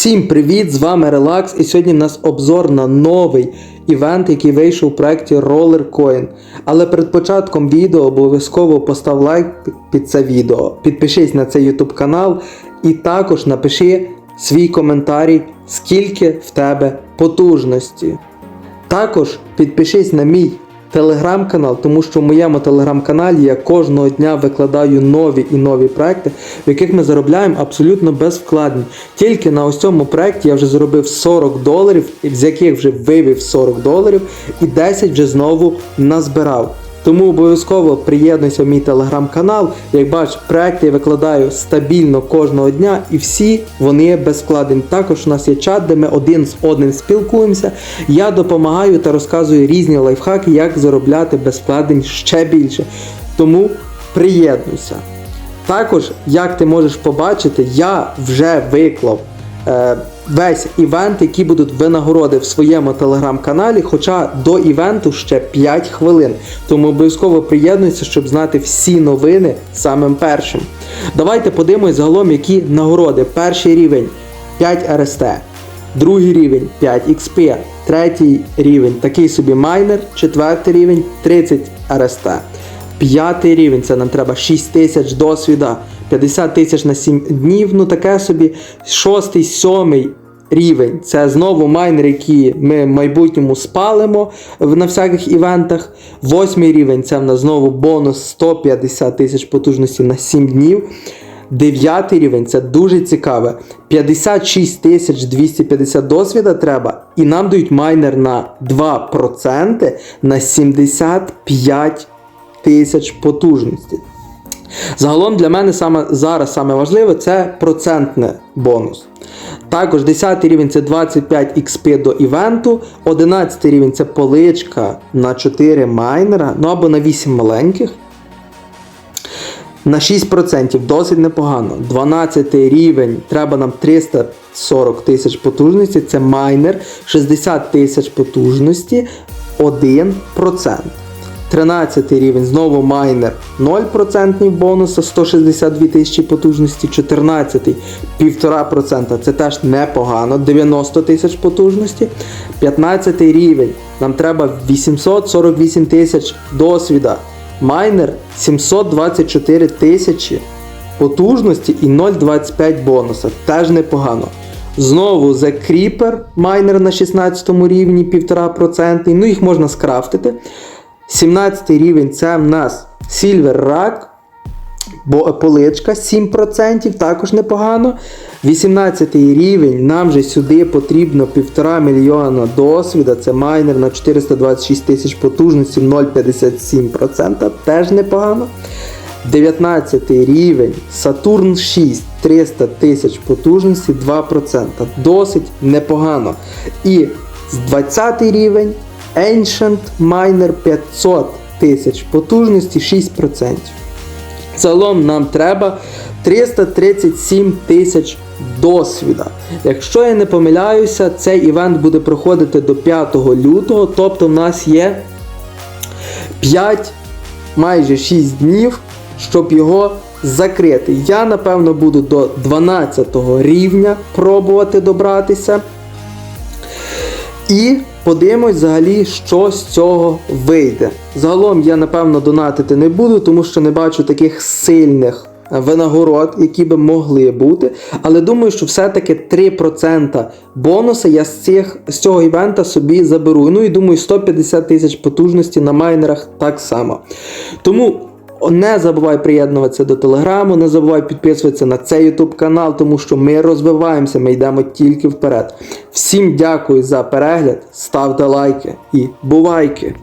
Всім привіт! З вами Релакс, і сьогодні в нас обзор на новий івент, який вийшов у проєкті Roller Coin. Але перед початком відео обов'язково постав лайк під це відео, підпишись на цей YouTube канал і також напиши свій коментарій, скільки в тебе потужності. Також підпишись на мій телеграм-канал, тому що в моєму телеграм-каналі я кожного дня викладаю нові і нові проекти, в яких ми заробляємо абсолютно безвкладні. Тільки на ось цьому проекті я вже заробив 40 доларів, з яких вже вивів 40 доларів, і 10 вже знову назбирав. Тому обов'язково приєднуйся в мій телеграм-канал. Як бачиш, проекти я викладаю стабільно кожного дня, і всі вони без вкладень. Також у нас є чат, де ми один з одним спілкуємося. Я допомагаю та розказую різні лайфхаки, як заробляти без вкладень ще більше. Тому приєднуйся. Також, як ти можеш побачити, я вже виклав весь івент, які будуть винагороди в своєму телеграм-каналі, хоча до івенту ще 5 хвилин. Тому обов'язково приєднуйся, щоб знати всі новини самим першим. Давайте подивимось загалом, які нагороди. Перший рівень 5 РСТ, другий рівень 5 XP, третій рівень такий собі майнер, четвертий рівень 30 РСТ. П'ятий рівень, це нам треба 6 тисяч досвіда, 50 тисяч на 7 днів, ну таке собі. Шостий, сьомий рівень це знову майнер, які ми в майбутньому спалимо на всяких івентах. Восьмий рівень це в нас знову бонус 150 тисяч потужності на 7 днів. Дев'ятий рівень це дуже цікаве. 56 тисяч 250 досвіда треба, і нам дають майнер на 2% на 75 тисяч потужності. Загалом для мене саме зараз саме важливе це процентне бонус. Також 10 рівень це 25 XP до івенту, 11 рівень це поличка на 4 майнера, ну або на 8 маленьких. На 6% досить непогано. 12 рівень треба нам 340 тисяч потужності. Це майнер, 60 тисяч потужності, 1%. 13 рівень, знову майнер 0% бонусу, 162 тисячі потужності, 14 1,5%, це теж непогано, 90 тисяч потужності. 15 рівень, нам треба 848 тисяч досвіда. Майнер 724 тисячі потужності і 0,25 бонуса. Теж непогано. Знову The Creeper, майнер на 16 рівні 1,5%. Ну їх можна скрафтити. 17 рівень це в нас Silver Rack, бо поличка 7%, також непогано. 18 рівень, нам же сюди потрібно 1,5 мільйона досвіда, це майнер на 426 тисяч потужності, 0,57%, теж непогано. 19 рівень, Saturn 6, 300 тисяч потужності, 2%. Досить непогано. І з 20 рівень Ancient Miner 500 тисяч потужності, 6%. Загалом нам треба 337 тисяч досвіда. Якщо я не помиляюся, цей івент буде проходити до 5 лютого, тобто в нас є 5, майже 6 днів, щоб його закрити. Я, напевно, буду до 12 рівня пробувати добратися. І подивимось взагалі, що з цього вийде. Загалом я, напевно, донатити не буду, тому що не бачу таких сильних винагород, які би могли бути. Але думаю, що все-таки 3% бонуса я з, цих, з цього івента собі заберу. Ну і думаю, 150 тисяч потужності на майнерах так само. Тому. Не забувай приєднуватися до телеграму, не забувай підписуватися на цей YouTube канал, тому що ми розвиваємося, ми йдемо тільки вперед. Всім дякую за перегляд, ставте лайки і бувайки!